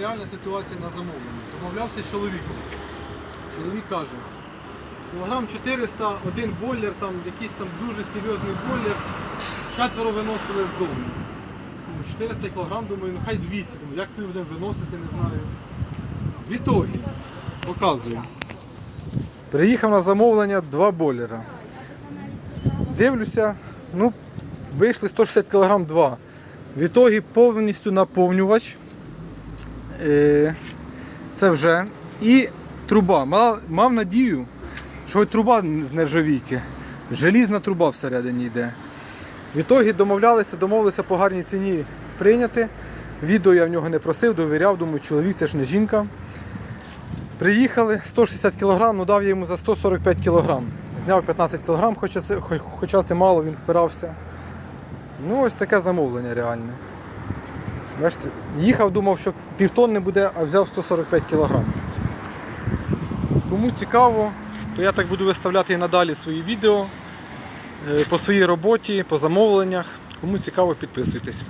реальна ситуація на замовленні. Домовлявся з чоловіком. Чоловік каже, кілограм 400, один бойлер, там якийсь там дуже серйозний бойлер. Четверо виносили з дому. Ну, 400 кілограм, думаю, ну хай 200. Думаю, як це будемо виносити, не знаю. В ітогі, показую. Приїхав на замовлення два бойлера. Дивлюся, ну, вийшли 160 кг два. В ітогі повністю наповнювач. Е, Це вже. І труба. Мав, мав надію, що труба з нержавійки. Желізна труба всередині йде. В ітогі домовлялися, домовилися по гарній ціні прийняти. Відео я в нього не просив, довіряв, думаю, чоловік це ж не жінка. Приїхали 160 кг, ну дав я йому за 145 кг. Зняв 15 кг, хоча це, хоча це мало, він впирався. Ну, ось таке замовлення реальне. Бачите, їхав, думав, що півтонни буде, а взяв 145 кг. Кому цікаво, то я так буду виставляти і надалі свої відео е, по своїй роботі, по замовленнях. Кому цікаво, підписуйтесь.